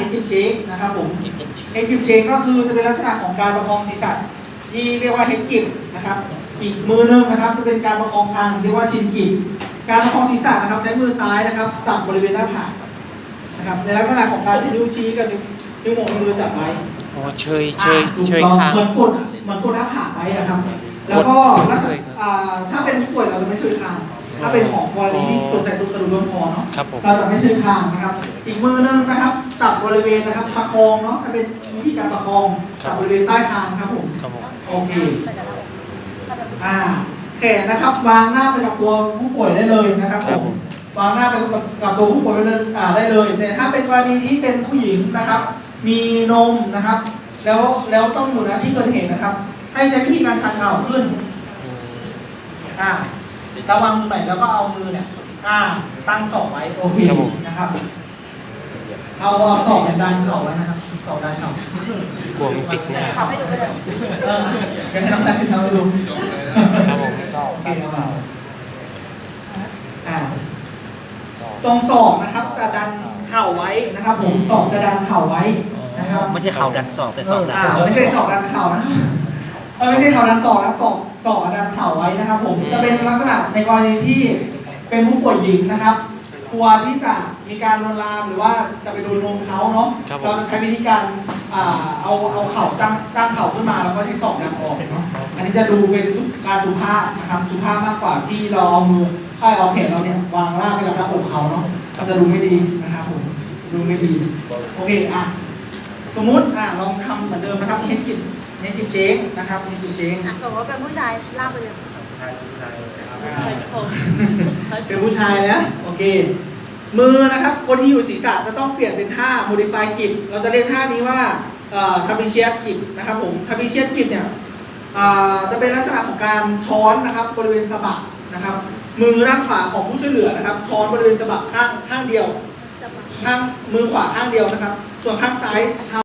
เฮดกิฟเชคนะครับผมเฮดกิฟเชคก็คือจะเป็นลักษณะของการประคองศีรษะที่เรียกว่าเฮดกิฟนะครับ อีกมือหนึงนะครับจะเป็นการประคองคางเรียกว่าชินกิฟการประคองศีรษะนะครับใช้มือซ้ายนะครับจับบริเวณหน้าผากนะครับในลักษณะของการใช้นิ้วชี้กับนิ้วนิ้วโป้งมือจับไว้อ๋อเชยเชยอะถูกเชยต้องคางเหมือนกดเหมือนกดหน้าผากไว้อะครับ แล้วก็ลักษณะอ่าถ้าเป็นผู้ป่วยเราจะไม่ช่วยคางถ้าเป็นของกรณีที่ตกใจตัวกระดูกลำคอเนาะครับผมเราจะไม่ช่วยคางนะครับ อีกมือนึงนะครับจั บบริเวณนะครับประคองเนาะจะเป็นวิธีการประคองจับบริเวณใต้คางครับผมครับผมโอเคอ่าแขนนะครับวางหน้าไปกับตัวผู้ป่วยได้เลยนะครับผมวางหน้าไปกับกับตัวผู้ป่วยได้เลยอ่าได้เลยแต่ถ้าเป็นกรณีที่เป็นผู้หญิงนะครับ มีนมนะครับ แล้วแล้วต้องอยู่ณที่เกิดเหตุนะครับ ให้ใช้วิธีการชันเข่าขึ้นอืมอ่าระวางมือใหม่แล้วก็เอามือเนี่ย อ่า ตั้งศอกไว้โอเคนะครับ เอาเอาศอกเนี่ยดันเข่าไว้นะครับศอกดันเข่ากลัวมันติดหน้าทำให้ดูก็ได้เออเดี๋ยวให้น้องดันขึ้นเท้าให้ดูครับผมโอเคเอามาอ่าตรงศอกนะครับ จะดันเข่าไว้นะครับ ผมศอกจะดันเข่าไว้นะครับ ไม่ใช่เข่าดันศอกแต่ศอกดันอ่าไม่ใช่ศอกดันเข่านะครับเออไม่ใช่เข่าดันศอกนะศอกศอกดันเข่าไว้นะครับ ผมจะเป็นลักษณะในกรณีที่เป็นผู้ป่วยหญิงนะครับ กลัวที่จะมีการลวนลามหรือว่าจะไปโดนนมเขาเนาะครับผม เราจะใช้วิธีการอ่าเอาเอาเข่าตั้งตั้งเข่าขึ้นมาแล้วก็ใช้ศอกดันออกเนาะอันนี้จะดูเป็นการสุภาพนะครับสุภาพมากกว่าที่เราเอามือใช่เอาแขนเราเนี่ยวางลากไปกับหน้าอกเขาเนาะก็จะดูไม่ดีนะครับผมดูไม่ดีโอเคอะสมมุติอะลองทำเหมือนเดิมนะครับเฮดกินเฮดกินเชคนะครับเฮดกินเชคอะสมมติว่าเป็นผู้ชายลากไปเลยเป็นผู้ชายแล้วโอ เค มือนะครับ คนที่อยู่ศีรษะจะต้องเปลี่ยนเป็นท่า modify กิจเราจะเรียกท่านี้ว่าทาบิเชียกิจนะครับผมทาบิเชียกิจเนี่ยจะเป็นลักษณะของการช้อนนะครับบริเวณสะบักนะครับ มือด้านขวาของผู้ช่วยเหลือนะครับ ช้อนบริเวณสะบักข้างข้างเดียวข้างมือขวาข้างเดียวนะครับ ส่วนข้างซ้าย